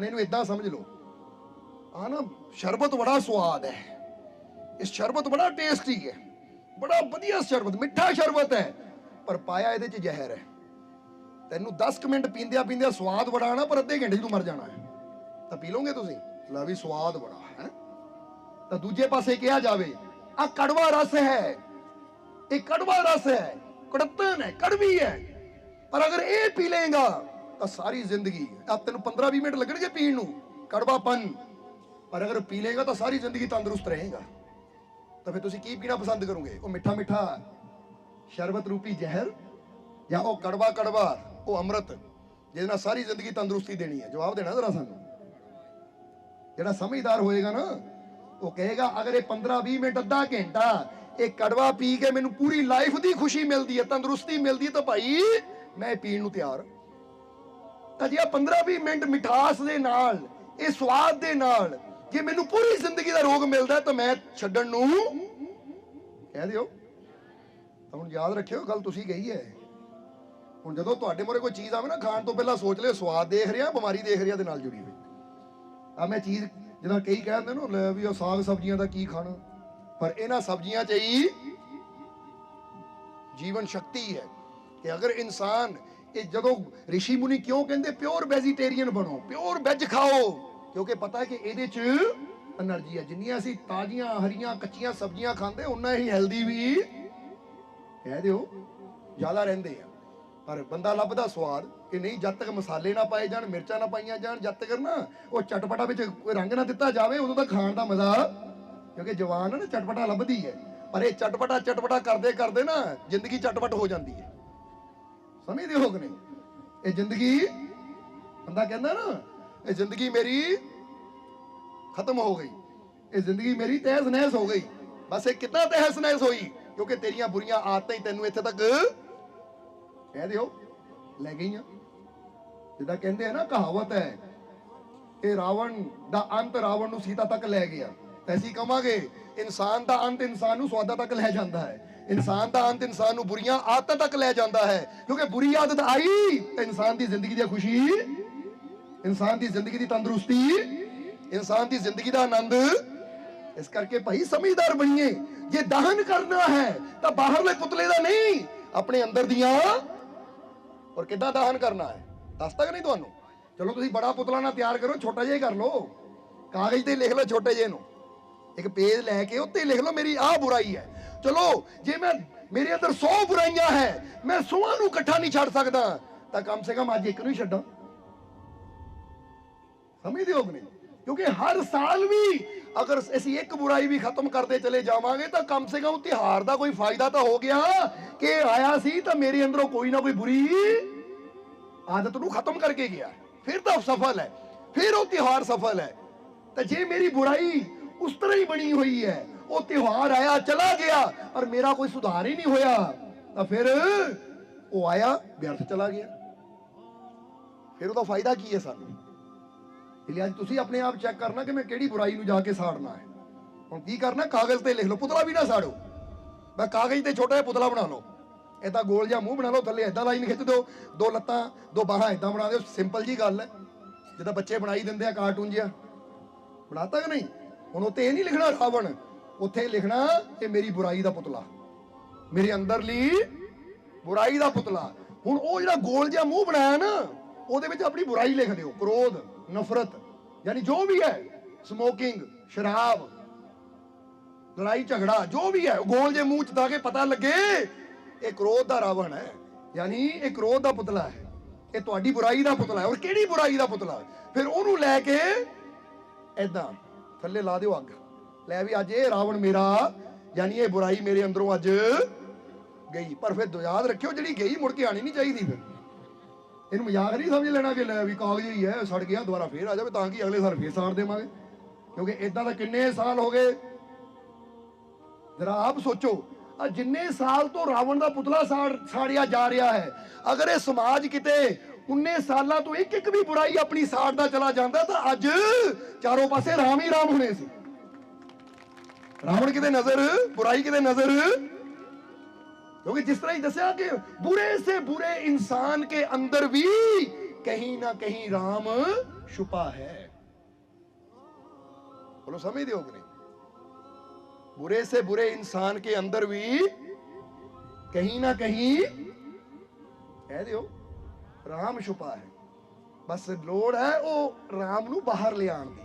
ਹੁਣ ਇਹਨੂੰ ਇਦਾਂ ਸਮਝ ਲਓ। ਆ ਨਾ ਸ਼ਰਬਤ ਬੜਾ ਸਵਾਦ ਹੈ। ਇਸ ਸ਼ਰਬਤ ਬੜਾ ਟੇਸਟੀ ਹੈ। ਬੜਾ ਵਧੀਆ ਸ਼ਰਬਤ, ਮਿੱਠਾ ਸ਼ਰਬਤ ਹੈ। ਪਰ ਪਾਇਆ ਇਹਦੇ ਚ ਜ਼ਹਿਰ ਹੈ। ਤੈਨੂੰ 10 ਮਿੰਟ ਪੀਂਦਿਆਂ ਪੀਂਦਿਆਂ ਸਵਾਦ ਬੜਾ ਆਣਾ ਪਰ ਅੱਧੇ ਘੰਟੇ 'ਚ ਤੂੰ ਮਰ ਜਾਣਾ ਹੈ। ਤਾਂ ਪੀ ਲਓਗੇ ਤੁਸੀਂ? ਲੈ ਵੀ ਸਵਾਦ ਬੜਾ, ਹੈ? ਤਾਂ ਦੂਜੇ ਪਾਸੇ ਕਿਹਾ ਜਾਵੇ ਆ ਕੜਵਾ ਰਸ ਹੈ। ਇਹ ਕੜਵਾ ਰਸ ਹੈ। ਕੜਤਨ ਹੈ, ਕੜਵੀ ਹੈ। ਪਰ ਅਗਰ ਇਹ ਪੀ ਲੇਗਾ ਤਾਂ ਸਾਰੀ ਜ਼ਿੰਦਗੀ ਆ ਤੈਨੂੰ 15-20 ਮਿੰਟ ਲੱਗਣਗੇ ਪੀਣ ਨੂੰ ਕੜਵਾਪਨ ਪਰ ਅਗਰ ਪੀ ਲੇਗਾ ਤਾਂ ਸਾਰੀ ਜ਼ਿੰਦਗੀ ਤੰਦਰੁਸਤ ਰਹੇਗਾ। ਤਾਂ ਫਿਰ ਤੁਸੀਂ ਕੀ ਪੀਣਾ ਪਸੰਦ ਕਰੋਗੇ? ਉਹ ਮਿੱਠਾ ਮਿੱਠਾ ਸ਼ਰਬਤ ਰੂਪੀ ਜ਼ਹਿਰ ਜਾਂ ਉਹ ਕੜਵਾ ਕੜਵਾ, ਉਹ ਅੰਮ੍ਰਿਤ, ਜਿਹਦੇ ਨਾਲ ਸਾਰੀ ਜ਼ਿੰਦਗੀ ਤੰਦਰੁਸਤੀ ਦੇਣੀ ਹੈ? ਜਵਾਬ ਦੇਣਾ ਜ਼ਰਾ ਸਾਨੂੰ। ਜਿਹੜਾ ਸਮਝਦਾਰ ਹੋਏਗਾ ਨਾ, ਉਹ ਕਹੇਗਾ, ਅਗਰ ਇਹ 15-20 ਮਿੰਟ ਅੱਧਾ ਘੰਟਾ ਇਹ ਕੜਵਾ ਪੀ ਕੇ ਮੈਨੂੰ ਪੂਰੀ ਲਾਈਫ ਦੀ ਖੁਸ਼ੀ ਮਿਲਦੀ ਹੈ, ਤੰਦਰੁਸਤੀ ਮਿਲਦੀ ਹੈ, ਤਾਂ ਭਾਈ ਮੈਂ ਪੀਣ ਨੂੰ ਤਿਆਰ ਤਾਂ ਜੇ 15-20 ਮਿੰਟ ਮਿਠਾਸ ਦੇ ਨਾਲ, ਇਹ ਸਵਾਦ ਦੇ ਨਾਲ ਜੇ ਮੈਨੂੰ ਪੂਰੀ ਜ਼ਿੰਦਗੀ ਦਾ ਰੋਗ ਮਿਲਦਾ ਤਾਂ ਮੈਂ ਛੱਡਣ ਨੂੰ ਕਹਿ ਦਿਓ। ਹੁਣ ਯਾਦ ਰੱਖਿਓ, ਗੱਲ ਤੁਸੀਂ ਕਹੀ ਹੈ। ਹੁਣ ਜਦੋਂ ਤੁਹਾਡੇ ਮੋਰੇ ਕੋਈ ਚੀਜ਼ ਆਵੇ ਨਾ, ਖਾਣ ਤੋਂ ਪਹਿਲਾਂ ਸੋਚ ਲਿਓ, ਸਵਾਦ ਦੇਖ ਰਿਹਾ, ਬਿਮਾਰੀ ਦੇਖ ਰਿਹਾ ਦੇ ਨਾਲ ਜੁੜੀ ਹੋਈ। ਆ ਮੈਂ ਚੀਜ਼ ਜਦੋਂ ਕਈ ਕਹਿੰਦੇ ਨੇ ਲੈ ਵੀ ਉਹ ਸਾਗ ਸਬਜ਼ੀਆਂ ਦਾ ਕੀ ਖਾਣਾ। ਪਰ ਇਹਨਾਂ ਸਬਜ਼ੀਆਂ 'ਚ ਹੀ ਜੀਵਨ ਸ਼ਕਤੀ ਹੈ ਕਿ ਅਗਰ ਇਨਸਾਨ ਇਹ ਜਦੋਂ ਰਿਸ਼ੀ ਮੁਨੀ ਕਿਉਂ ਕਹਿੰਦੇ ਪਿਓਰ ਵੈਜੀਟੇਰੀਅਨ ਬਣੋ ਪਿਓਰ ਵੈਜ ਖਾਓ? ਕਿਉਂਕਿ ਪਤਾ ਹੈ ਕਿ ਇਹਦੇ 'ਚ એનર્ਜੀ ਹੈ। ਜਿੰਨੀਆਂ ਅਸੀਂ ਤਾਜ਼ੀਆਂ, ਹਰੀਆਂ, ਕੱਚੀਆਂ ਸਬਜ਼ੀਆਂ ਖਾਂਦੇ ਉਨਾ ਹੀ ਹੈਲਦੀ ਵੀ ਕਹਿ ਦਿਓ, ਜ਼ਿਆਦਾ ਰਹਿੰਦੇ ਆ। ਪਰ ਬੰਦਾ ਲੱਭਦਾ ਸਵਾਦ ਕਿ ਨਹੀਂ, ਜਦ ਤੱਕ ਮਸਾਲੇ ਨਾ ਪਾਏ ਜਾਣ, ਮਿਰਚਾਂ ਨਾ ਪਾਈਆਂ ਜਾਣ, ਜਦ ਤੱਕ ਨਾ ਉਹ ਚਟਪਟਾ ਵਿੱਚ ਕੋਈ ਰੰਗ ਨਾ ਦਿੱਤਾ ਜਾਵੇ, ਉਦੋਂ ਤੱਕ ਖਾਣ ਦਾ ਮਜ਼ਾ ਕਿਉਂਕਿ ਜਵਾਨ ਨਾ, ਚਟਪਟਾ ਲੱਭਦੀ ਹੈ। ਪਰ ਇਹ ਚਟਪਟਾ ਚਟਪਟਾ ਕਰਦੇ ਕਰਦੇ ਨਾ ਜ਼ਿੰਦਗੀ ਚਟਪਟ ਹੋ ਜਾਂਦੀ ਹੈ। ਸਮਝਦੇ ਹੋ ਕਿ ਨਹੀਂ ਇਹ ਜ਼ਿੰਦਗੀ, ਬੰਦਾ ਕਹਿੰਦਾ ਨਾ, ਇਹ ਜ਼ਿੰਦਗੀ ਮੇਰੀ ਖਤਮ ਹੋ ਗਈ। ਇਹ ਜ਼ਿੰਦਗੀ ਮੇਰੀ ਤਹਿਸ ਨਹਿਸ ਹੋ ਗਈ। ਬਸ ਇਹ ਕਿੱਦਾਂ ਤਹਿਸ ਨਹਿਸ ਹੋਈ? ਕਿਉਂਕਿ ਤੇਰੀਆਂ ਬੁਰੀਆਂ ਆਦਤਾਂ ਹੀ ਤੈਨੂੰ ਇੱਥੇ ਤੱਕ ਕਹਿ ਦਿਓ, ਲੈ ਗਈਆਂ। ਜਿੱਦਾਂ ਕਹਿੰਦੇ ਆ ਨਾ, ਕਹਾਵਤ ਹੈ, ਇਹ ਰਾਵਣ ਦਾ ਅੰਤ ਰਾਵਣ ਨੂੰ ਸੀਤਾ ਤੱਕ ਲੈ ਗਿਆ। ਤਾਂ ਅਸੀਂ ਕਵਾਂਗੇ, ਇਨਸਾਨ ਦਾ ਅੰਤ ਇਨਸਾਨ ਨੂੰ ਸਵਾਦਾ ਤੱਕ ਲੈ ਜਾਂਦਾ ਹੈ। ਇਨਸਾਨ ਦਾ ਅੰਤ ਇਨਸਾਨ ਨੂੰ ਬੁਰੀਆਂ ਆਦਤਾਂ ਤੱਕ ਲੈ ਜਾਂਦਾ ਹੈ, ਕਿਉਂਕਿ ਬੁਰੀ ਆਦਤ ਆਈ ਤਾਂ ਇਨਸਾਨ ਦੀ ਜ਼ਿੰਦਗੀ ਦੀ ਖੁਸ਼ੀ, ਇਨਸਾਨ ਦੀ ਜ਼ਿੰਦਗੀ ਦੀ ਤੰਦਰੁਸਤੀ, ਇਨਸਾਨ ਦੀ ਜ਼ਿੰਦਗੀ ਦਾ ਆਨੰਦ। ਇਸ ਕਰਕੇ ਭਾਈ ਸਮਝਦਾਰ ਬਣੀਏ, ਜੇ ਦਹਨ ਕਰਨਾ ਹੈ ਤਾਂ ਬਾਹਰਲੇ ਪੁਤਲੇ ਦਾ ਨਹੀਂ, ਆਪਣੇ ਅੰਦਰ ਦੀਆਂ। ਔਰ ਕਿੱਦਾਂ ਦਹਨ ਕਰਨਾ ਹੈ? ਦੱਸਦਾ ਕਿ ਨਹੀਂ ਤੁਹਾਨੂੰ? ਚਲੋ ਤੁਸੀਂ ਬੜਾ ਪੁਤਲਾ ਨਾ ਤਿਆਰ ਕਰੋ, ਛੋਟਾ ਜਿਹਾ ਹੀ ਕਰ ਲਓ। ਕਾਗਜ਼ ਤੇ ਲਿਖ ਲਓ ਛੋਟੇ ਜਿਹੇ ਨੂੰ। ਇੱਕ ਪੇਜ ਲੈ ਕੇ ਉੱਤੇ ਲਿਖ ਲਓ, ਮੇਰੀ ਆਹ ਬੁਰਾਈ ਹੈ। ਚਲੋ, ਜੇ ਮੈਂ, ਮੇਰੇ ਅੰਦਰ 100 ਬੁਰਾਈਆਂ ਹੈ, ਮੈਂ 100 ਨੂੰ ਇਕੱਠਾ ਨਹੀਂ ਛੱਡ ਸਕਦਾ, ਤਾਂ ਕਮ ਸੇ ਕਮ ਅੱਜ ਇੱਕ ਨੂੰ ਹੀ ਛੱਡਾਂ। ਸਮਝਦੇ ਹੋ ਕਿ ਨਹੀਂ? ਕਿਉਂਕਿ ਹਰ ਸਾਲ ਵੀ ਅਗਰ ਅਸੀਂ ਇੱਕ ਬੁਰਾਈ ਵੀ ਖਤਮ ਕਰਦੇ ਚਲੇ ਜਾਵਾਂਗੇ, ਤਾਂ ਕਮ ਸੇ ਕਮ ਤਿਹਾਰ ਦਾ ਕੋਈ ਫਾਇਦਾ ਤਾਂ ਹੋ ਗਿਆ, ਕਿ ਆਇਆ ਸੀ ਤਾਂ ਮੇਰੇ ਅੰਦਰੋਂ ਕੋਈ ਨਾ ਕੋਈ ਬੁਰੀ ਆਦਤ ਨੂੰ ਖਤਮ ਕਰਕੇ ਗਿਆ। ਫਿਰ ਤਾਂ ਸਫਲ ਹੈ, ਫਿਰ ਉਹ ਤਿਹਾਰ ਸਫਲ ਹੈ। ਤਾਂ ਜੇ ਮੇਰੀ ਬੁਰਾਈ ਉਸ ਤਰ੍ਹਾਂ ਹੀ ਬਣੀ ਹੋਈ ਹੈ ਉਹ ਤਿਉਹਾਰ ਆਇਆ, ਚਲਾ ਗਿਆ, ਪਰ ਮੇਰਾ ਕੋਈ ਸੁਧਾਰ ਹੀ ਨਹੀਂ ਹੋਇਆ। ਤਾਂ ਫਿਰ ਉਹ ਆਇਆ, ਵਿਅਰਥ ਚਲਾ ਗਿਆ। ਫਿਰ ਉਹਦਾ ਫਾਇਦਾ ਕੀ ਹੈ ਸਾਨੂੰ? ਲਈ ਅੱਜ ਤੁਸੀਂ ਆਪਣੇ ਆਪ ਚੈੱਕ ਕਰਨਾ ਕਿ ਮੈਂ ਕਿਹੜੀ ਬੁਰਾਈ ਨੂੰ ਜਾ ਕੇ ਸਾੜਨਾ ਹੈ। ਹੁਣ ਕੀ ਕਰਨਾ? ਕਾਗਜ਼ ਤੇ ਲਿਖ ਲਓ, ਪੁਤਲਾ ਵੀ ਨਾ ਸਾੜੋ। ਮੈਂ ਕਾਗਜ਼ ਤੇ ਛੋਟਾ ਜਿਹਾ ਪੁਤਲਾ ਬਣਾ ਲਓ। ਏਦਾਂ ਗੋਲ ਜਾਂ ਮੂੰਹ ਬਣਾ ਲਓ, ਥੱਲੇ ਏਦਾਂ ਲਾਈਨ ਖਿੱਚ ਦਿਓ। ਦੋ ਲੱਤਾਂ, ਦੋ ਬਾਹਾਂ ਏਦਾਂ ਬਣਾ ਦਿਓ ਸਿੰਪਲ ਜੀ ਗੱਲ ਹੈ। ਜਿੱਦਾਂ ਬੱਚੇ ਬਣਾਈ ਦਿੰਦੇ ਆ ਕਾਰਟੂਨ ਜਿਹਾ। ਬਣਾਤਾ ਕਿ ਨਹੀਂ? ਹੁਣ ਉੱਤੇ ਇਹ ਨਹੀਂ ਲਿਖਣਾ ਰਾਵਣ। ਉੱਥੇ ਲਿਖਣਾ ਇਹ ਮੇਰੀ ਬੁਰਾਈ ਦਾ ਪੁਤਲਾ। ਮੇਰੇ ਅੰਦਰਲੀ ਬੁਰਾਈ ਦਾ ਪੁਤਲਾ। ਹੁਣ ਉਹ ਜਿਹੜਾ ਗੋਲ ਜਿਹਾ ਮੂੰਹ ਬਣਾਇਆ ਨਾ, ਉਹਦੇ ਵਿੱਚ ਆਪਣੀ ਬੁਰਾਈ ਲਿਖ ਦਿਓ। ਕ੍ਰੋਧ, ਨਫ਼ਰਤ, ਯਾਨੀ ਜੋ ਵੀ ਹੈ ਸਮੋਕਿੰਗ ਸ਼ਰਾਬ, ਲੜਾਈ, ਝਗੜਾ, ਜੋ ਵੀ ਹੈ ਗੋਲ ਜੇ ਮੂੰਹ ਚ ਤਾਂ ਕੇ ਪਤਾ ਲੱਗੇ, ਇਹ ਕ੍ਰੋਧ ਦਾ ਰਾਵਣ ਹੈ। ਯਾਨੀ ਇਹ ਕ੍ਰੋਧ ਦਾ ਪੁਤਲਾ ਹੈ। ਇਹ ਤੁਹਾਡੀ ਬੁਰਾਈ ਦਾ ਪੁਤਲਾ ਹੈ। ਔਰ ਕਿਹੜੀ ਬੁਰਾਈ ਦਾ ਪੁਤਲਾ ਫਿਰ ਉਹਨੂੰ ਲੈ ਕੇ ਐਦਾਂ ਥੱਲੇ ਲਾ ਦਿਓ ਅੱਗ। ਲੈ ਵੀ ਅੱਜ ਇਹ ਰਾਵਣ ਮੇਰਾ, ਯਾਨੀ ਇਹ ਬੁਰਾਈ ਮੇਰੇ ਅੰਦਰੋਂ ਅੱਜ ਗਈ। ਪਰ ਫਿਰ ਯਾਦ ਰੱਖਿਓ, ਜਿਹੜੀ ਗਈ ਮੁੜ ਕੇ ਆਣੀ ਨਹੀਂ ਚਾਹੀਦੀ ਫਿਰ। ਇਹਨੂੰ ਮਜ਼ਾਕ ਨਹੀਂ ਸਮਝ ਲੈਣਾ ਕਿ ਲੈ ਵੀ ਕਾਗਜ਼ ਹੀ ਹੈ, ਸੜ ਗਿਆ, ਦੁਬਾਰਾ ਫੇਰ ਆ ਜਾਵੇ ਤਾਂ ਕਿ ਅਗਲੇ ਸਾਲ ਫੇਰ ਸਾੜ ਦੇਵਾਂਗੇ। ਕਿਉਂਕਿ ਇਦਾਂ ਦਾ ਕਿੰਨੇ ਸਾਲ ਹੋ ਗਏ। ਜਰਾ ਆਪ ਸੋਚੋ ਆ ਜਿੰਨੇ ਸਾਲ ਤੋਂ ਰਾਵਣ ਦਾ ਪੁਤਲਾ ਸਾੜ, ਸਾੜਿਆ ਜਾ ਰਿਹਾ ਹੈ, ਅਗਰ ਇਹ ਸਮਾਜ ਕਿਤੇ 19 ਸਾਲਾਂ ਤੋਂ ਇੱਕ ਇੱਕ ਵੀ ਬੁਰਾਈ ਆਪਣੀ ਸਾੜਦਾ ਚਲਾ ਜਾਂਦਾ, ਤਾਂ ਅੱਜ ਚਾਰੋਂ ਪਾਸੇ ਰਾਮ ਹੀ ਰਾਮ ਹੋਣੇ ਸੀ। ਰਾਵਣ ਕਿਤੇ ਨਜ਼ਰ ਬੁਰਾਈ ਕਿਤੇ ਨਜ਼ਰ क्योंकि जिस तरह ही दसिया कि बुरे से बुरे इंसान के अंदर भी कहीं ना कहीं राम छुपा है बोलो समझते हो कि नहीं बुरे से बुरे इंसान के अंदर भी कहीं ना कहीं कह दियो राम छुपा है ਬਸ ਲੋੜ ਹੈ ਉਹ ਰਾਮ ਨੂੰ ਬਾਹਰ ਲਿਆਉਣ ਦੀ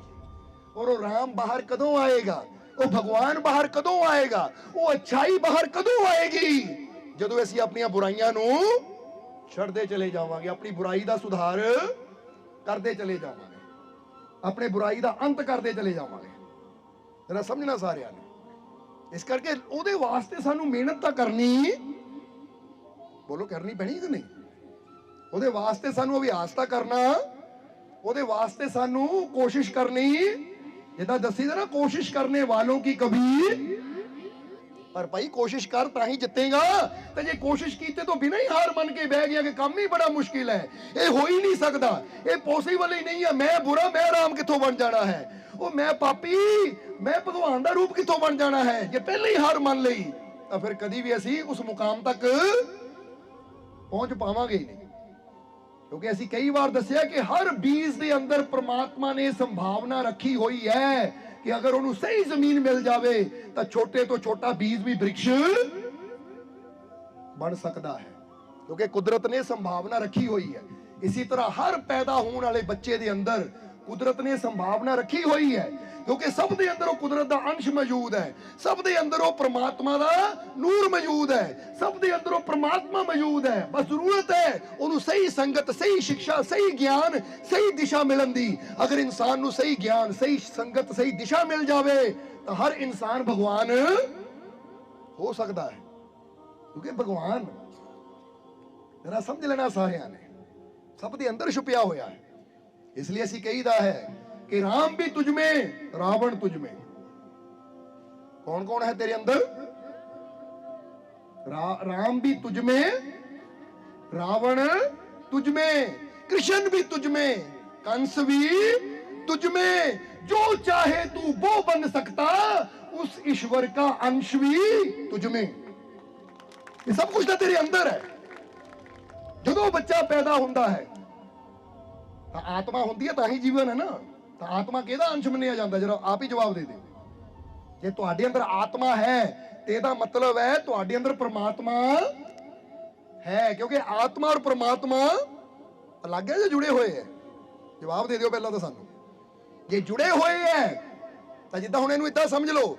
ਔਰ ਉਹ ਰਾਮ ਬਾਹਰ ਕਦੋਂ ਆਏਗਾ ਉਹ ਭਗਵਾਨ ਬਾਹਰ ਕਦੋਂ ਆਏਗਾ? ਉਹ ਅੱਛਾਈ ਬਾਹਰ ਕਦੋਂ ਆਏਗੀ? ਜਦੋਂ ਅਸੀਂ ਆਪਣੀਆਂ ਬੁਰਾਈਆਂ ਨੂੰ ਛੱਡਦੇ ਚਲੇ ਜਾਵਾਂਗੇ, ਆਪਣੀ ਬੁਰਾਈ ਦਾ ਸੁਧਾਰ ਕਰਦੇ ਚਲੇ ਜਾਵਾਂਗੇ, ਆਪਣੇ ਬੁਰਾਈ ਦਾ ਅੰਤ ਕਰਦੇ ਚਲੇ ਜਾਵਾਂਗੇ। ਜਰਾ ਸਮਝਣਾ ਸਾਰਿਆਂ ਨੇ। ਇਸ ਕਰਕੇ ਉਹਦੇ ਵਾਸਤੇ ਸਾਨੂੰ ਮਿਹਨਤ ਤਾਂ ਕਰਨੀ, ਬੋਲੋ ਕਰਨੀ ਪੈਣੀ ਕਿ ਨਹੀਂ? ਉਹਦੇ ਵਾਸਤੇ ਸਾਨੂੰ ਅਭਿਆਸ ਤਾਂ ਕਰਨਾ, ਉਹਦੇ ਵਾਸਤੇ ਸਾਨੂੰ ਕੋਸ਼ਿਸ਼ ਕਰਨੀ ਜਿੱਦਾਂ ਦੱਸੀ ਦਾ ਨਾ, ਕੋਸ਼ਿਸ਼ ਕਰਨੇ ਵਾਲੋਂ ਕੀ ਕਬੀ ਪਰ ਭਾਈ ਕੋਸ਼ਿਸ਼ ਕਰ ਤਾਂ ਹੀ ਜਿੱਤੇਗਾ। ਤੇ ਜੇ ਕੋਸ਼ਿਸ਼ ਕੀਤੇ ਤੋਂ ਬਿਨਾਂ ਹੀ ਹਾਰ ਮੰਨ ਕੇ ਬਹਿ ਗਿਆ ਕਿ ਕੰਮ ਹੀ ਬੜਾ ਮੁਸ਼ਕਿਲ ਹੈ। ਇਹ ਹੋ ਹੀ ਨਹੀਂ ਸਕਦਾ। ਇਹ ਪੋਸੀਬਲ ਹੀ ਨਹੀਂ ਹੈ ਮੈਂ ਬੁਰਾ, ਮੈਂ ਆਰਾਮ ਕਿੱਥੋਂ ਬਣ ਜਾਣਾ ਹੈ? ਉਹ ਮੈਂ ਪਾਪੀ, ਮੈਂ ਭਗਵਾਨ ਦਾ ਰੂਪ ਕਿੱਥੋਂ ਬਣ ਜਾਣਾ ਹੈ? ਜੇ ਪਹਿਲਾਂ ਹੀ ਹਾਰ ਮੰਨ ਲਈ, ਤਾਂ ਫਿਰ ਕਦੀ ਵੀ ਅਸੀਂ ਉਸ ਮੁਕਾਮ ਤੱਕ ਪਹੁੰਚ ਪਾਵਾਂਗੇ ਹੀ ਨਹੀਂ। ਕਿਉਂਕਿ ਅਸੀਂ ਕਈ ਵਾਰ ਦੱਸਿਆ ਕਿ ਹਰ ਬੀਜ ਦੇ ਅੰਦਰ ਪ੍ਰਮਾਤਮਾ ਨੇ ਸੰਭਾਵਨਾ ਰੱਖੀ ਹੋਈ ਹੈ ਕਿ ਅਗਰ ਉਹਨੂੰ ਸਹੀ ਜ਼ਮੀਨ ਮਿਲ ਜਾਵੇ, ਤਾਂ ਛੋਟੇ ਤੋਂ ਛੋਟਾ ਬੀਜ ਵੀ ਬ੍ਰਿਕਸ਼ ਬਣ ਸਕਦਾ ਹੈ। ਕਿਉਂਕਿ ਕੁਦਰਤ ਨੇ ਸੰਭਾਵਨਾ ਰੱਖੀ ਹੋਈ ਹੈ। ਇਸੇ ਤਰ੍ਹਾਂ ਹਰ ਪੈਦਾ ਹੋਣ ਵਾਲੇ ਬੱਚੇ ਦੇ ਅੰਦਰ ਕੁਦਰਤ ਨੇ ਸੰਭਾਵਨਾ ਰੱਖੀ ਹੋਈ ਹੈ, ਕਿਉਂਕਿ ਸਭ ਦੇ ਅੰਦਰ ਉਹ ਕੁਦਰਤ ਦਾ ਅੰਸ਼ ਮੌਜੂਦ ਹੈ। ਸਭ ਦੇ ਅੰਦਰ ਉਹ ਪ੍ਰਮਾਤਮਾ ਦਾ ਨੂਰ ਮੌਜੂਦ ਹੈ। ਸਭ ਦੇ ਅੰਦਰ ਉਹ ਪ੍ਰਮਾਤਮਾ ਮੌਜੂਦ ਹੈ। ਬਸ ਜ਼ਰੂਰਤ ਹੈ ਉਹਨੂੰ ਸਹੀ ਸੰਗਤ, ਸਹੀ ਸਿੱਖਿਆ ਸਹੀ ਗਿਆਨ, ਸਹੀ ਦਿਸ਼ਾ ਮਿਲਣ ਦੀ। ਅਗਰ ਇਨਸਾਨ ਨੂੰ ਸਹੀ ਗਿਆਨ, ਸਹੀ ਸੰਗਤ, ਸਹੀ ਦਿਸ਼ਾ ਮਿਲ ਜਾਵੇ, ਤਾਂ ਹਰ ਇਨਸਾਨ ਭਗਵਾਨ ਹੋ ਸਕਦਾ ਹੈ। ਕਿਉਂਕਿ ਭਗਵਾਨ, ਜਰਾ ਸਮਝ ਲੈਣਾ ਸਾਰਿਆਂ ਨੇ, ਸਭ ਦੇ ਅੰਦਰ ਛੁਪਿਆ ਹੋਇਆ ਹੈ। ਇਸ ਲਈ ਅਸੀਂ ਕਹੀਦਾ ਹੈ ਕਿ ਰਾਮ ਵੀ ਤੁਝ ਮੇ ਰਾਵਣ ਤੁਝ ਮੇ ਕੌਣ ਕੌਣ ਹੈ ਤੇਰੇ ਅੰਦਰ ਰਾ, ਰਾਮ ਵੀ ਤੁਝ ਮੇ रावण तुझ में कृष्ण भी तुझ में कंस भी तुझ में जो चाहे तू वो बन सकता उस ईश्वर का अंश भी तुझ में ये सब कुछ ਤਾਂ ਤੇਰੇ ਅੰਦਰ ਹੈ ਜਦੋਂ ਬੱਚਾ ਪੈਦਾ ਹੁੰਦਾ ਹੈ ਤਾਂ ਆਤਮਾ ਹੁੰਦੀ ਹੈ ਤਾਂ ਹੀ ਜੀਵਨ ਹੈ ਨਾ। ਤਾਂ ਆਤਮਾ ਕਿਹਦਾ ਅੰਸ਼ ਮੰਨਿਆ ਜਾਂਦਾ ਜਰਾ ਆਪ ਹੀ ਜਵਾਬ ਦੇ ਦਿਓ ਜੇ ਤੁਹਾਡੇ ਅੰਦਰ ਆਤਮਾ ਹੈ, ਤੇ ਇਹਦਾ ਮਤਲਬ ਹੈ ਤੁਹਾਡੇ ਅੰਦਰ ਪ੍ਰਮਾਤਮਾ ਹੈ, ਕਿਉਂਕਿ ਆਤਮਾ ਔਰ ਪ੍ਰਮਾਤਮਾ ਅਲੱਗ ਹੈ ਜਾਂ ਜੁੜੇ ਹੋਏ ਹੈ? ਜਵਾਬ ਦੇ ਦਿਓ ਪਹਿਲਾਂ ਤਾਂ ਸਾਨੂੰ। ਜੇ ਜੁੜੇ ਹੋਏ ਹੈ, ਤਾਂ ਜਿੱਦਾਂ ਹੁਣ ਇਹਨੂੰ ਇਦਾਂ ਸਮਝ ਲਓ,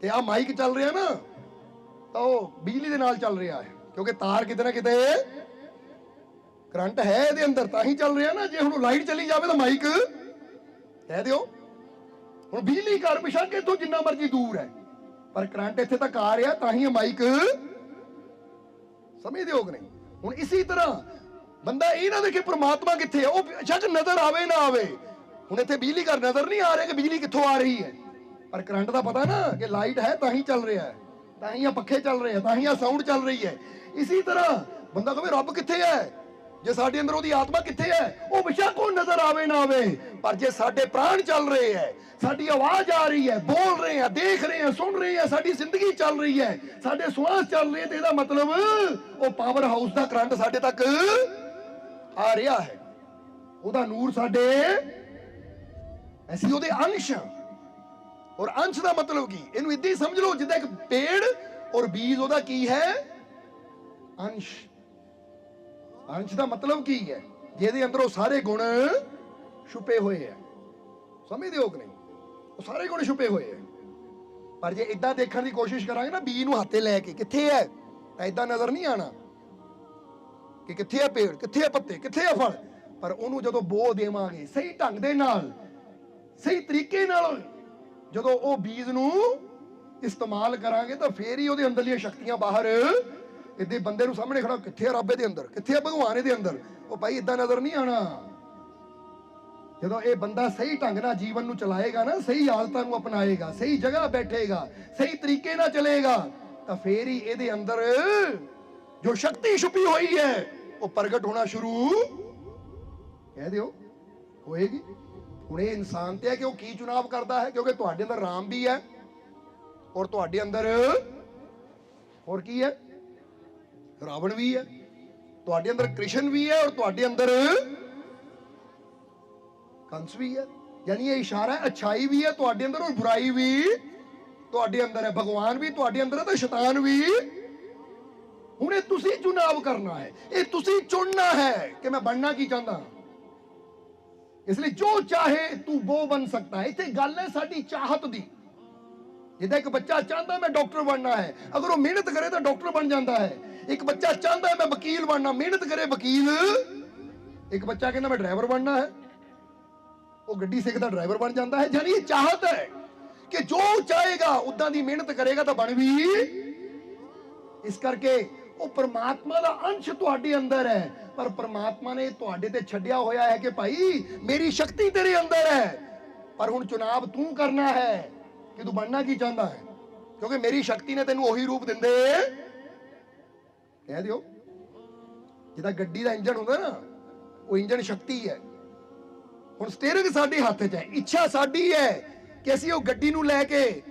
ਤੇ ਆ ਮਾਈਕ ਚੱਲ ਰਿਹਾ ਨਾ, ਤਾਂ ਉਹ ਬਿਜਲੀ ਦੇ ਨਾਲ ਚੱਲ ਰਿਹਾ ਹੈ, ਕਿਉਂਕਿ ਤਾਰ ਕਿਤੇ ਨਾ ਕਿਤੇ ਕਰੰਟ ਹੈ ਇਹਦੇ ਅੰਦਰ, ਤਾਂ ਹੀ ਚੱਲ ਰਿਹਾ ਨਾ, ਜੇ ਹੁਣ ਲਾਈਟ ਚਲੀ ਜਾਵੇ ਤਾਂ ਮਾਈਕ ਕਹਿ ਦਿਓ। ਹੁਣ ਬਿਜਲੀ ਘਰ ਬਿਸ਼ੱਕ ਇੱਥੋਂ ਜਿੰਨਾ ਮਰਜ਼ੀ ਦੂਰ ਹੈ, ਪਰ ਕਰੰਟ ਇੱਥੇ ਤੱਕ ਆ ਰਿਹਾ, ਤਾਂ ਹੀ ਮਾਈਕ ਸਮਝਦੇ ਹੋ ਕਿ ਨਹੀਂ। ਹੁਣ ਇਸੇ ਤਰ੍ਹਾਂ ਬੰਦਾ ਇਹ ਨਾ ਦੇਖੇ ਪ੍ਰਮਾਤਮਾ ਕਿੱਥੇ ਹੈ ਉਹ ਸ਼ੱਕ ਨਜ਼ਰ ਆਵੇ ਨਾ ਆਵੇ। ਹੁਣ ਇੱਥੇ ਬਿਜਲੀ ਘਰ ਨਜ਼ਰ ਨਹੀਂ ਆ ਰਿਹਾ ਕਿ ਬਿਜਲੀ ਕਿੱਥੋਂ ਆ ਰਹੀ ਹੈ। ਪਰ ਕਰੰਟ ਦਾ ਪਤਾ ਨਾ ਕਿ ਲਾਈਟ ਹੈ, ਤਾਂ ਹੀ ਚੱਲ ਰਿਹਾ ਹੈ। ਤਾਂ ਹੀ ਆ ਪੱਖੇ ਚੱਲ ਰਹੇ ਆ, ਤਾਂ ਹੀ ਆ ਸਾਊਂਡ ਚੱਲ ਰਹੀ ਹੈ। ਇਸੇ ਤਰ੍ਹਾਂ ਬੰਦਾ ਕਹੇ, ਰੱਬ ਕਿੱਥੇ ਹੈ? ਜੇ ਸਾਡੇ ਅੰਦਰ ਉਹਦੀ ਆਤਮਾ ਕਿੱਥੇ ਹੈ? ਉਹ ਵਿਸ਼ਾ ਉਹ ਨਜ਼ਰ ਆਵੇ ਨਾ ਆਵੇ। ਪਰ ਜੇ ਸਾਡੇ ਪ੍ਰਾਣ ਚੱਲ ਰਹੇ ਹੈ, ਸਾਡੀ ਆਵਾਜ਼ ਆ ਰਹੀ ਹੈ, ਬੋਲ ਰਹੇ ਆ ਦੇਖ ਰਹੇ ਆ ਸੁਣ ਰਹੇ ਆ ਸਾਡੀ ਜ਼ਿੰਦਗੀ ਚੱਲ ਰਹੀ ਹੈ, ਸਾਡੇ ਸਵਾਸ ਚੱਲ ਰਹੇ ਤੇ ਇਹਦਾ ਮਤਲਬ ਉਹ ਪਾਵਰ ਹਾਊਸ ਦਾ ਕਰੰਟ ਸਾਡੇ ਤੱਕ ਆ ਰਿਹਾ ਹੈ। ਉਹਦਾ ਨੂਰ ਸਾਡੇ ਅਸੀਂ ਉਹਦੇ ਅੰਸ਼ ਔਰ ਅੰਸ਼ ਦਾ ਮਤਲਬ ਕੀ? ਇਹਨੂੰ ਇਦਾਂ ਹੀ ਸਮਝ ਲਓ, ਜਿੱਦਾਂ ਇੱਕ ਪੇੜ ਔਰ ਬੀਜ, ਉਹਦਾ ਕੀ ਹੈ? ਅੰਸ਼। ਅੰਸ਼ ਦਾ ਮਤਲਬ ਕੀ ਹੈ? ਜਿਹਦੇ ਅੰਦਰ ਉਹ ਸਾਰੇ ਗੁਣ ਛੁਪੇ ਹੋਏ ਆ ਸਮਝਦੇ ਹੋ ਕਿ ਨਹੀਂ? ਉਹ ਸਾਰੇ ਗੁਣ ਛੁਪੇ ਹੋਏ ਆ ਪਰ ਜੇ ਇਦਾਂ ਦੇਖਣ ਦੀ ਕੋਸ਼ਿਸ਼ ਕਰਾਂਗੇ ਨਾ ਬੀਜ ਨੂੰ ਹੱਥੇ ਲੈ ਕੇ, ਕਿੱਥੇ ਹੈ? ਤਾਂ ਇਦਾਂ ਨਜ਼ਰ ਨਹੀਂ ਆਣਾ। ਕਿ ਕਿੱਥੇ ਆ ਪੇੜ, ਕਿੱਥੇ ਆ ਪੱਤੇ, ਕਿੱਥੇ ਆ ਫਲ? ਪਰ ਉਹਨੂੰ ਜਦੋਂ ਬੋ ਦੇਵਾਂਗੇ, ਸਹੀ ਢੰਗ ਦੇ ਨਾਲ, ਸਹੀ ਤਰੀਕੇ ਨਾਲ, ਜਦੋਂ ਉਹ ਬੀਜ ਨੂੰ ਇਸਤੇਮਾਲ ਕਰਾਂਗੇ, ਤਾਂ ਫੇਰ ਹੀ ਉਹਦੇ ਅੰਦਰਲੀਆਂ ਸ਼ਕਤੀਆਂ ਬਾਹਰ ਇਹਦੇ ਬੰਦੇ ਨੂੰ ਸਾਹਮਣੇ ਖੜਾ, ਕਿੱਥੇ ਆ ਰੱਬ ਇਹਦੇ ਅੰਦਰ? ਕਿੱਥੇ ਆ ਭਗਵਾਨ ਇਹਦੇ ਅੰਦਰ? ਉਹ ਭਾਈ ਇਦਾਂ ਨਜ਼ਰ ਨਹੀਂ ਆਣਾ ਜਦੋਂ ਇਹ ਬੰਦਾ ਸਹੀ ਢੰਗ ਨਾਲ ਜੀਵਨ ਨੂੰ ਚਲਾਏਗਾ ਨਾ, ਸਹੀ ਆਦਤਾਂ ਨੂੰ ਅਪਣਾਏਗਾ, ਸਹੀ ਜਗ੍ਹਾ ਬੈਠੇਗਾ, ਸਹੀ ਤਰੀਕੇ ਨਾਲ ਚਲੇਗਾ, ਤਾਂ ਫੇਰ ਹੀ ਇਹਦੇ ਅੰਦਰ ਜੋ ਸ਼ਕਤੀ ਛੁਪੀ ਹੋਈ ਹੈ, ਉਹ ਪ੍ਰਗਟ ਹੋਣਾ ਸ਼ੁਰੂ ਕਹਿ ਦਿਓ। ਹੋਏਗੀ। ਹੁਣ ਇਹ ਇਨਸਾਨ ਤੇ ਹੈ ਕਿ ਉਹ ਕੀ ਚੁਣਾਵ ਕਰਦਾ ਹੈ? ਕਿਉਂਕਿ ਤੁਹਾਡੇ ਅੰਦਰ ਰਾਮ ਵੀ ਹੈ ਔਰ ਤੁਹਾਡੇ ਅੰਦਰ ਹੋਰ ਕੀ ਹੈ? ਰਾਵਣ ਵੀ ਹੈ, ਤੁਹਾਡੇ ਅੰਦਰ ਕ੍ਰਿਸ਼ਨ ਵੀ ਹੈ ਔਰ ਤੁਹਾਡੇ ਅੰਦਰ ਕੰਸ ਵੀ ਹੈ। ਯਾਨੀ ਇਹ ਇਸ਼ਾਰਾ ਹੈ, ਅੱਛਾਈ ਵੀ ਹੈ ਤੁਹਾਡੇ ਅੰਦਰ ਔਰ ਬੁਰਾਈ ਵੀ ਤੁਹਾਡੇ ਅੰਦਰ ਹੈ। ਭਗਵਾਨ ਵੀ ਤੁਹਾਡੇ ਅੰਦਰ ਹੈ ਤੇ ਸ਼ੈਤਾਨ ਵੀ। ਹੁਣ ਇਹ ਤੁਸੀਂ ਚੁਣਾਵ ਕਰਨਾ ਹੈ, ਇਹ ਤੁਸੀਂ ਚੁਣਨਾ ਹੈ ਕਿ ਮੈਂ ਬਣਨਾ ਕੀ ਚਾਹੁੰਦਾ। ਇਸ ਲਈ ਜੋ ਚਾਹੇ ਤੂੰ ਉਹ ਬਣ ਸਕਦਾ ਹੈ। ਇੱਥੇ ਗੱਲ ਹੈ ਸਾਡੀ ਚਾਹਤ ਦੀ। ਜਿੱਦਾਂ ਇੱਕ ਬੱਚਾ ਚਾਹੁੰਦਾ ਮੈਂ ਡਾਕਟਰ ਬਣਨਾ ਹੈ, ਅਗਰ ਉਹ ਮਿਹਨਤ ਕਰੇ ਤਾਂ ਡਾਕਟਰ ਬਣ ਜਾਂਦਾ ਹੈ। ਇੱਕ ਬੱਚਾ ਚਾਹੁੰਦਾ ਮੈਂ ਵਕੀਲ ਬਣਨਾ, ਮਿਹਨਤ ਕਰੇ ਵਕੀਲ, ਇੱਕ ਬੱਚਾ ਕਹਿੰਦਾ ਮੈਂ ਡਰਾਈਵਰ ਬਣਨਾ ਹੈ। ਉਹ ਗੱਡੀ ਸਿੱਖਦਾ ਡਰਾਈਵਰ ਬਣ ਜਾਂਦਾ ਹੈ। ਜਾਨੀ ਇਹ ਚਾਹਤ ਹੈ ਕਿ ਜੋ ਚਾਹੇਗਾ, ਉਦਾਂ ਦੀ ਮਿਹਨਤ ਕਰੇਗਾ ਤਾਂ ਬਣ ਵੀ। ਇਸ ਕਰਕੇ ਉਹ ਪਰਮਾਤਮਾ ਦਾ ਅੰਸ਼ ਤੁਹਾਡੇ ਅੰਦਰ ਹੈ। ਪਰ ਪ੍ਰਮਾਤਮਾ ਨੇ ਤੁਹਾਡੇ ਤੇ ਛੱਡਿਆ ਹੋਇਆ ਹੈ ਕਿ ਭਾਈ, ਮੇਰੀ ਸ਼ਕਤੀ ਤੇਰੇ ਅੰਦਰ ਹੈ। ਪਰ ਹੁਣ ਚੁਣਾਵ ਤੂੰ ਕਰਨਾ ਹੈ। ਕਿ ਤੂੰ ਬਣਨਾ ਕੀ ਚਾਹੁੰਦਾ ਹੈ? ਕਿਉਂਕਿ ਮੇਰੀ ਸ਼ਕਤੀ ਨੇ ਤੈਨੂੰ ਉਹੀ ਰੂਪ ਦਿੰਦੇ। ਕਹਿ ਦਿਓ। ਜਿਹਦਾ ਗੱਡੀ ਦਾ ਇੰਜਨ ਹੁੰਦਾ ਨਾ, ਉਹ ਇੰਜਨ ਸ਼ਕਤੀ ਹੈ। ਹੁਣ ਸਟੀਅਰਿੰਗ ਸਾਡੇ ਹੱਥ 'ਚ ਹੈ, ਇੱਛਾ ਸਾਡੀ ਹੈ ਕਿ ਅਸੀਂ ਉਹ ਗੱਡੀ ਨੂੰ ਲੈ ਕੇ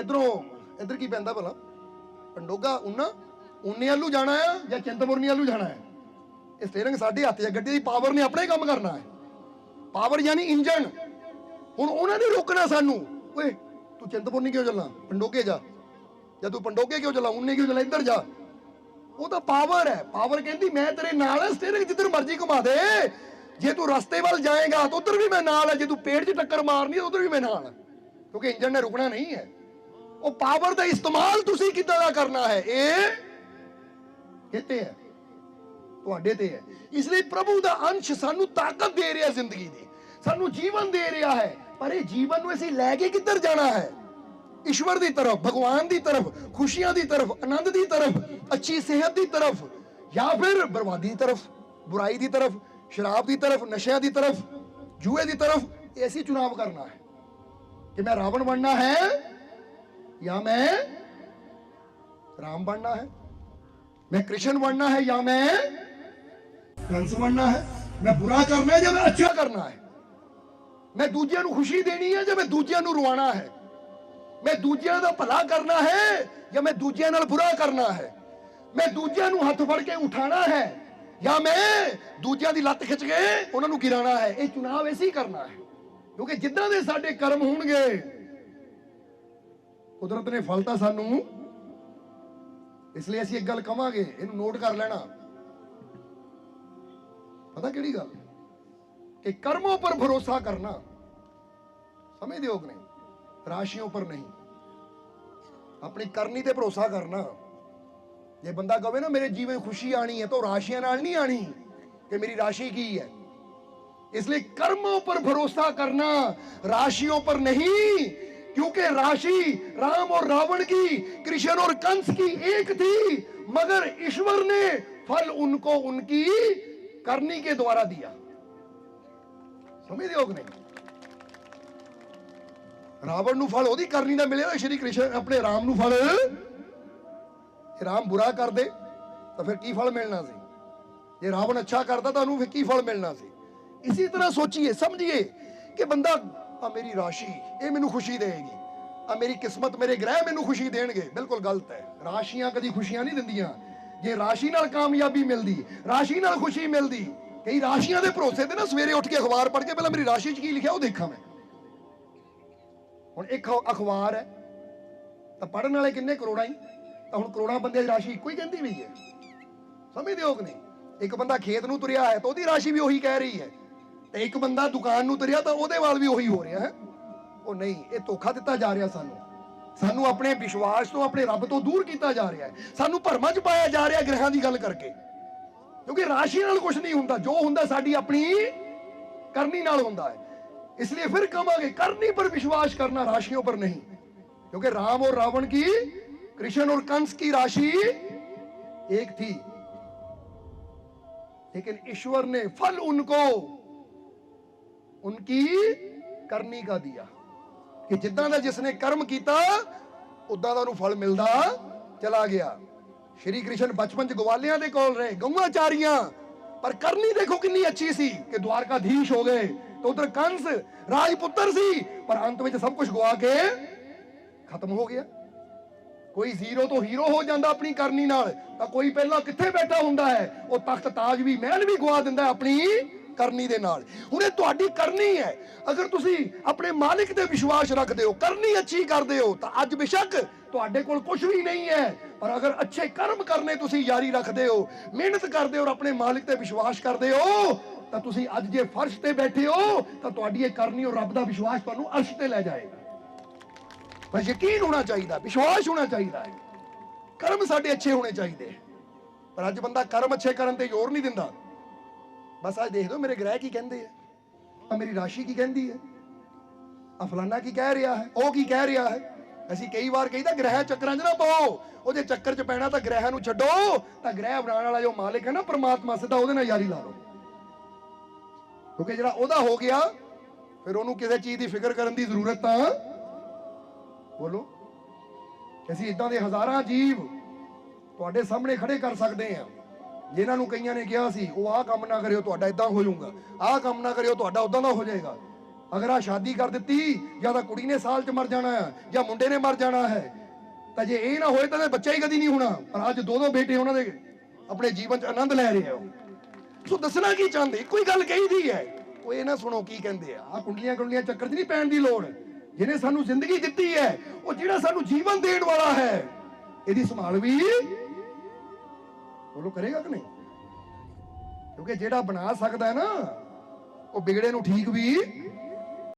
ਇਧਰੋਂ, ਇਧਰ ਕੀ ਪੈਂਦਾ ਭਲਾ? ਪੰਡੋਗਾ ਉਨਾ ਉਨੇ ਵੱਲੋਂ ਜਾਣਾ ਹੈ ਜਾਂ ਚਿੰਤਪੁਰਨੀ ਵੱਲੋਂ ਜਾਣਾ ਹੈ? ਇਹ ਸਟੀਅਰਿੰਗ ਸਾਡੇ ਹੱਥ 'ਚ ਹੈ, ਗੱਡੀ ਦੀ ਪਾਵਰ ਨੇ ਆਪਣੇ ਕੰਮ ਕਰਨਾ ਹੈ। ਪਾਵਰ ਯਾਨੀ ਇੰਜਨ ਹੁਣ ਉਹਨਾਂ ਨੇ ਰੋਕਣਾ ਸਾਨੂੰ। ਓਏ ਤੂੰ ਚਿੰਤਪੁਰਨੀ ਕਿਉਂ ਚੱਲਾਂ ਪੰਡੋਗੇ ਜਾ। ਜਾਂ ਤੂੰ ਪੰਡੋਗੇ ਕਿਉਂ ਚੱਲਾਂ ਉਨੇ ਕਿਉਂ ਚੱਲਾਂ ਇੱਧਰ ਜਾ। ਉਹ ਤਾਂ ਪਾਵਰ ਹੈ। ਪਾਵਰ ਕਹਿੰਦੀ, ਮੈਂ ਤੇਰੇ ਨਾਲ ਹੈ ਜਿੱਧਰ ਮਰਜ਼ੀ ਘੁਮਾ ਦੇ। ਜੇ ਤੂੰ ਰਸਤੇ ਵੱਲ ਜਾਏਗਾ, ਤਾਂ ਉਧਰ ਵੀ ਮੈਂ ਨਾਲ ਹੈ। ਜੇ ਤੂੰ ਪੇੜ 'ਚ ਟੱਕਰ ਮਾਰਨੀ ਹੈ ਉਧਰ ਵੀ ਮੈਂ ਨਾਲ ਕਿਉਂਕਿ ਇੰਜਨ ਨੇ ਰੁਕਣਾ ਨਹੀਂ ਹੈ। ਉਹ ਪਾਵਰ ਦਾ ਇਸਤੇਮਾਲ ਤੁਸੀਂ ਕਿੱਦਾਂ ਦਾ ਕਰਨਾ ਹੈ? ਇਹ ਕਿਤੇ ਹੈ। ਤੁਹਾਡੇ ਤੇ ਹੈ। ਇਸ ਲਈ ਪ੍ਰਭੂ ਦਾ ਅੰਸ਼ ਸਾਨੂੰ ਤਾਕਤ ਦੇ ਰਿਹਾ ਜ਼ਿੰਦਗੀ ਦੀ। ਸਾਨੂੰ ਜੀਵਨ ਦੇ ਰਿਹਾ ਹੈ। ਪਰ ਇਹ ਜੀਵਨ ਨੂੰ ਅਸੀਂ ਲੈ ਕੇ ਕਿੱਧਰ ਜਾਣਾ ਹੈ ਈਸ਼ਵਰ ਦੀ ਤਰਫ ਭਗਵਾਨ ਦੀ ਤਰਫ ਖੁਸ਼ੀਆਂ ਦੀ ਤਰਫ ਆਨੰਦ ਦੀ ਤਰਫ ਅੱਛੀ ਸਿਹਤ ਦੀ ਤਰਫ ਜਾਂ ਫਿਰ ਬਰਬਾਦੀ ਦੀ ਤਰਫ ਬੁਰਾਈ ਦੀ ਤਰਫ ਸ਼ਰਾਬ ਦੀ ਤਰਫ ਨਸ਼ਿਆਂ ਦੀ ਤਰਫ ਜੂਏ ਦੀ ਤਰਫ ਇਹ ਅਸੀਂ ਚੁਣਾਵ ਕਰਨਾ ਹੈ ਕਿ ਮੈਂ ਰਾਵਣ ਬਣਨਾ ਹੈ ਜਾਂ ਮੈਂ ਰਾਮ ਬਣਨਾ ਹੈ ਮੈਂ ਕ੍ਰਿਸ਼ਨ ਬਣਨਾ ਹੈ ਜਾਂ ਮੈਂ ਕੰਸ ਬਣਨਾ ਹੈ ਮੈਂ ਬੁਰਾ ਕਰਨਾ ਹੈ ਜਾਂ ਮੈਂ ਅੱਛਾ ਕਰਨਾ ਹੈ ਮੈਂ ਦੂਜਿਆਂ ਨੂੰ ਖੁਸ਼ੀ ਦੇਣੀ ਹੈ ਜਾਂ ਮੈਂ ਦੂਜਿਆਂ ਨੂੰ ਰਵਾਣਾ ਹੈ? ਮੈਂ ਦੂਜਿਆਂ ਦਾ ਭਲਾ ਕਰਨਾ ਹੈ ਜਾਂ ਮੈਂ ਦੂਜਿਆਂ ਨਾਲ ਬੁਰਾ ਕਰਨਾ ਹੈ? ਮੈਂ ਦੂਜਿਆਂ ਨੂੰ ਹੱਥ ਫੜ ਕੇ ਉਠਾਣਾ ਹੈ ਜਾਂ ਮੈਂ ਦੂਜਿਆਂ ਦੀ ਲੱਤ ਖਿੱਚ ਕੇ ਉਹਨਾਂ ਨੂੰ ਗਿਰਾਣਾ ਹੈ? ਇਹ ਚੁਣਾਵ ਐਸੀ ਕਰਨਾ ਹੈ। ਕਿਉਂਕਿ ਜਿੱਦਾਂ ਦੇ ਸਾਡੇ ਕਰਮ ਹੋਣਗੇ, ਕੁਦਰਤ ਨੇ ਫਲ ਤਾਂ ਸਾਨੂੰ ਇਸ ਲਈ ਅਸੀਂ ਇੱਕ ਗੱਲ ਕਵਾਂਗੇ, ਇਹਨੂੰ ਨੋਟ ਕਰ ਲੈਣਾ। ਪਤਾ ਕਿਹੜੀ ਗੱਲ? ਕਿ ਕਰਮੋਂ ਪਰ ਭਰੋਸਾ ਕਰਨਾ ਸਮਝਦੇ ਹੋ ਕਿ ਨਹੀਂ ਰਾਸ਼ੀਆਂ ਪਰ ਨਹੀਂ ਆਪਣੀ ਕਰਨੀ ਤੇ ਭਰੋਸਾ ਕਰਨਾ ਜੇ ਬੰਦਾ ਕਹੇ ਨਾ ਮੇਰੇ ਜੀਵਨ ਖੁਸ਼ੀ ਆਣੀ ਹੈ ਤਾਂ ਉਹ ਰਾਸ਼ੀਆਂ ਨਾਲ ਨਹੀਂ ਆਣੀ ਕਿ ਮੇਰੀ ਰਾਸ਼ੀ ਕੀ ਹੈ इसलिए कर्मों पर भरोसा करना राशियों पर नहीं क्योंकि राशि राम और रावण की कृष्ण और कंस की एक थी मगर ईश्वर ने फल उनको उनकी करनी के द्वारा दिया ਸਮਝਦੇ ਹੋ ਕਿ ਰਾਵਣ ਨੂੰ ਫਲ ਉਹਦੀ ਕਰਨੀ ਨਾ ਮਿਲਿਆ ਸ਼੍ਰੀ ਕ੍ਰਿਸ਼ਨ, ਆਪਣੇ ਰਾਮ ਨੂੰ ਫਲ। ਰਾਮ ਬੁਰਾ ਕਰਦੇ, ਤਾਂ ਫਿਰ ਕੀ ਫਲ ਮਿਲਣਾ ਸੀ? ਜੇ ਰਾਵਣ ਅੱਛਾ ਕਰਦਾ, ਤਾਂ ਉਹਨੂੰ ਫਿਰ ਕੀ ਫਲ ਮਿਲਣਾ ਸੀ? ਇਸੇ ਤਰ੍ਹਾਂ ਸੋਚੀਏ, ਸਮਝੀਏ ਕਿ ਬੰਦਾ, ਆ ਮੇਰੀ ਰਾਸ਼ੀ, ਇਹ ਮੈਨੂੰ ਖੁਸ਼ੀ ਦੇਗੀ ਆ ਮੇਰੀ ਕਿਸਮਤ ਮੇਰੇ ਗ੍ਰਹਿ ਮੈਨੂੰ ਖੁਸ਼ੀ ਦੇਣਗੇ। ਬਿਲਕੁਲ ਗਲਤ ਹੈ। ਰਾਸ਼ੀਆਂ ਕਦੀ ਖੁਸ਼ੀਆਂ ਨਹੀਂ ਦਿੰਦੀਆਂ। ਜੇ ਰਾਸ਼ੀ ਨਾਲ ਕਾਮਯਾਬੀ ਮਿਲਦੀ, ਰਾਸ਼ੀ ਨਾਲ ਖੁਸ਼ੀ ਮਿਲਦੀ ਕਈ ਰਾਸ਼ੀਆਂ ਦੇ ਭਰੋਸੇ ਤੇ ਨਾ ਸਵੇਰੇ ਉੱਠ ਕੇ ਅਖਬਾਰ ਪੜ੍ਹ ਕੇ ਪਹਿਲਾਂ ਮੇਰੀ ਰਾਸ਼ੀ 'ਚ ਕੀ ਲਿਖਿਆ ਉਹ ਦੇਖਾਂ ਮੈਂ। ਹੁਣ ਇੱਕ ਅਖਬਾਰ ਹੈ, ਤਾਂ ਪੜਨ ਵਾਲੇ ਕਿੰਨੇ ਕਰੋੜਾਂ ਹੀ, ਤਾਂ ਹੁਣ ਕਰੋੜਾਂ ਬੰਦੇ ਦੀ ਰਾਸ਼ੀ ਇੱਕੋ ਹੀ ਕਹਿੰਦੀ ਵੀ ਹੈ। ਸਮਝਦੇ ਹੋ ਕਿ ਨਹੀਂ? ਇੱਕ ਬੰਦਾ ਖੇਤ ਨੂੰ ਤੁਰਿਆ ਹੈ ਤਾਂ ਉਹਦੀ ਰਾਸ਼ੀ ਵੀ ਉਹੀ ਕਹਿ ਰਹੀ ਹੈ। ਤੇ ਇੱਕ ਬੰਦਾ ਦੁਕਾਨ ਨੂੰ ਤੁਰਿਆ ਤਾਂ ਉਹਦੇ ਵਾਲ ਵੀ ਉਹੀ ਹੋ ਰਿਹਾ ਹੈ। ਉਹ ਨਹੀਂ, ਇਹ ਧੋਖਾ ਦਿੱਤਾ ਜਾ ਰਿਹਾ ਸਾਨੂੰ। ਸਾਨੂੰ ਆਪਣੇ ਵਿਸ਼ਵਾਸ ਤੋਂ, ਆਪਣੇ ਰੱਬ ਤੋਂ ਦੂਰ ਕੀਤਾ ਜਾ ਰਿਹਾ ਹੈ। ਸਾਨੂੰ ਭਰਮਾਂ 'ਚ ਪਾਇਆ ਜਾ ਰਿਹਾ ਗ੍ਰਹਿਾਂ ਦੀ ਗੱਲ ਕਰਕੇ। ਕਿਉਂਕਿ ਰਾਸ਼ੀ ਨਾਲ ਕੁਝ ਨਹੀਂ ਹੁੰਦਾ ਜੋ ਹੁੰਦਾ ਸਾਡੀ ਆਪਣੀ ਕਰਨੀ ਨਾਲ ਹੁੰਦਾ ਹੈ इसलिए फिर कमांगे करनी पर विश्वास करना राशियों पर नहीं क्योंकि राम और रावण की कृष्ण और कंस की राशि एक थी लेकिन ईश्वर ने फल उनको उनकी करनी का दिया ਕਿ ਜਿੱਦਾਂ ਦਾ ਜਿਸਨੇ ਕਰਮ ਕੀਤਾ ਉਦਾਂ ਦਾ ਉਹਨੂੰ ਫਲ ਮਿਲਦਾ ਚਲਾ ਗਿਆ ਸ਼੍ਰੀ ਕ੍ਰਿਸ਼ਨ ਬਚਪਨ ਚ ਗਵਾਲਿਆਂ ਦੇ ਕੋਲ ਰਹੇ, ਗਊਆਂ ਚਾਰੀਆਂ। ਪਰ ਕਰਨੀ ਦੇਖੋ ਕਿੰਨੀ ਅੱਛੀ ਸੀ ਕਿ ਦਵਾਰਕਾਧੀਸ਼ ਹੋ ਗਏ ਤੇ ਉਧਰ ਕੰਸ ਰਾਜਪੁੱਤਰ ਸੀ, ਪਰ ਅੰਤ ਵਿੱਚ ਸਭ ਕੁਝ ਗਵਾ ਕੇ ਖਤਮ ਹੋ ਗਿਆ। ਕੋਈ ਜ਼ੀਰੋ ਤੋਂ ਹੀਰੋ ਹੋ ਜਾਂਦਾ ਆਪਣੀ ਕਰਨੀ ਨਾਲ, ਤਾਂ ਕੋਈ ਪਹਿਲਾਂ ਕਿੱਥੇ ਬੈਠਾ ਹੁੰਦਾ ਹੈ? ਉਹ ਤਖਤ ਤਾਜ ਵੀ, ਮਹਿਲ ਵੀ ਗਵਾ ਦਿੰਦਾ ਆਪਣੀ ਕਰਨੀ ਦੇ ਨਾਲ। ਹੁਣ ਇਹ ਤੁਹਾਡੀ ਕਰਨੀ ਹੈ। ਅਗਰ ਤੁਸੀਂ ਆਪਣੇ ਮਾਲਿਕ ਤੇ ਵਿਸ਼ਵਾਸ ਰੱਖਦੇ ਹੋ, ਕਰਨੀ ਅੱਛੀ ਕਰਦੇ ਹੋ, ਤਾਂ ਅੱਜ ਬੇਸ਼ੱਕ ਤੁਹਾਡੇ ਕੋਲ ਕੁਝ ਵੀ ਨਹੀਂ ਹੈ। ਪਰ ਅਗਰ ਅੱਛੇ ਕਰਮ ਕਰਨੇ ਤੁਸੀਂ ਯਾਰੀ ਰੱਖਦੇ ਹੋ, ਮਿਹਨਤ ਕਰਦੇ ਹੋ ਔਰ ਆਪਣੇ ਮਾਲਿਕ ਤੇ ਵਿਸ਼ਵਾਸ ਕਰਦੇ ਹੋ, ਤਾਂ ਤੁਸੀਂ ਅੱਜ ਜੇ ਫਰਸ਼ ਤੇ ਬੈਠੇ ਹੋ, ਤਾਂ ਤੁਹਾਡੀ ਇਹ ਕਰਨੀ ਔਰ ਰੱਬ ਦਾ ਵਿਸ਼ਵਾਸ ਤੁਹਾਨੂੰ ਅਰਸ਼ ਤੇ ਲੈ ਜਾਏਗਾ। ਪਰ ਯਕੀਨ ਹੋਣਾ ਚਾਹੀਦਾ, ਵਿਸ਼ਵਾਸ ਹੋਣਾ ਚਾਹੀਦਾ ਹੈ। ਕਰਮ ਸਾਡੇ ਅੱਛੇ ਹੋਣੇ ਚਾਹੀਦੇ। ਪਰ ਅੱਜ ਬੰਦਾ ਕਰਮ ਅੱਛੇ ਕਰਨ ਤੇ ਜ਼ੋਰ ਨਹੀਂ ਦਿੰਦਾ। ਬਸ ਅੱਜ ਦੇਖ ਦਿਓ ਮੇਰੇ ਗ੍ਰਹਿ ਕੀ ਕਹਿੰਦੇ ਆ ਆ ਮੇਰੀ ਰਾਸ਼ੀ ਕੀ ਕਹਿੰਦੀ ਹੈ ਆ ਫਲਾਨਾ ਕੀ ਕਹਿ ਰਿਹਾ ਹੈ, ਉਹ ਕੀ ਕਹਿ ਰਿਹਾ ਹੈ? ਅਸੀਂ ਕਈ ਵਾਰ ਕਹੀਦਾ ਗ੍ਰਹਿ ਚੱਕਰਾਂ 'ਚ ਨਾ ਪਾਓ, ਉਹਦੇ ਚੱਕਰ 'ਚ ਪੈਣਾ ਤਾਂ ਗ੍ਰਹਿ ਨੂੰ ਛੱਡੋ, ਤਾਂ ਗ੍ਰਹਿ ਬਣਾਉਣ ਵਾਲਾ ਜੋ ਮਾਲਕ ਹੈ ਨਾ ਪ੍ਰਮਾਤਮਾ ਸਿੱਧਾ ਉਹਦੇ ਨਾਲ ਯਾਰੀ ਲਾ ਲਓ। ਕਿਉਂਕਿ ਜਿਹੜਾ ਉਹਦਾ ਹੋ ਗਿਆ, ਫਿਰ ਉਹਨੂੰ ਕਿਸੇ ਚੀਜ਼ ਦੀ ਫਿਕਰ ਕਰਨ ਦੀ ਜ਼ਰੂਰਤ ਤਾਂ ਬੋਲੋ, ਅਸੀਂ ਇਦਾਂ ਦੇ ਹਜ਼ਾਰਾਂ ਜੀਵ ਤੁਹਾਡੇ ਸਾਹਮਣੇ ਖੜੇ ਕਰ ਸਕਦੇ ਹਾਂ। ਜਿਨ੍ਹਾਂ ਨੂੰ ਕਈਆਂ ਨੇ ਕਿਹਾ ਸੀ, ਉਹ ਆਹ ਕੰਮ ਨਾ ਕਰਿਓ, ਤੁਹਾਡਾ ਇਦਾਂ ਹੋ ਜਾਊਗਾ। ਆਹ ਕੰਮ ਨਾ ਕਰਿਓ, ਤੁਹਾਡਾ ਉਦਾਂ ਦਾ ਹੋ ਜਾਏਗਾ। ਅਗਰ ਆ ਸ਼ਾਦੀ ਕਰ ਦਿੱਤੀ, ਜਾਂ ਤਾਂ ਕੁੜੀ ਨੇ ਸਾਲ ਚ ਮਰ ਜਾਣਾ ਹੈ, ਜਾਂ ਮੁੰਡੇ ਨੇ ਮਰ ਜਾਣਾ ਹੈ, ਤਾਂ ਜੇ ਇਹ ਨਾ ਹੋਏ ਤਾਂ ਬੱਚਾ ਹੀ ਕਦੀ ਨਹੀਂ ਹੋਣਾ। ਪਰ ਅੱਜ ਦੋ ਦੋ ਬੇਟੇ ਉਹਨਾਂ ਦੇ ਆਪਣੇ ਜੀਵਨ ਚ ਆਨੰਦ ਲੈ ਰਹੇ ਹੋ ਸੋ ਦੱਸਣਾ ਕੀ ਚਾਹੁੰਦੇ? ਕੋਈ ਗੱਲ ਕਹੀ ਦੀ ਹੈ। ਉਹ ਇਹ ਨਾ ਸੁਣੋ ਕੀ ਕਹਿੰਦੇ ਆ। ਆ ਕੁੰਡਲੀਆਂ ਕੁੰਡਲੀਆਂ ਚੱਕਰ 'ਚ ਨਹੀਂ ਪੈਣ ਦੀ ਲੋੜ। ਜਿਹਨੇ ਸਾਨੂੰ ਜ਼ਿੰਦਗੀ ਦਿੱਤੀ ਹੈ, ਉਹ ਜਿਹੜਾ ਸਾਨੂੰ ਜੀਵਨ ਦੇਣ ਵਾਲਾ ਹੈ, ਇਹਦੀ ਸੰਭਾਲ ਵੀ ਬੋਲੋ ਕਰੇਗਾ ਕਿ ਨਹੀਂ? ਕਿਉਂਕਿ ਜਿਹੜਾ ਬਣਾ ਸਕਦਾ ਹੈ ਨਾ, ਉਹ ਵਿਗੜੇ ਨੂੰ ਠੀਕ ਵੀ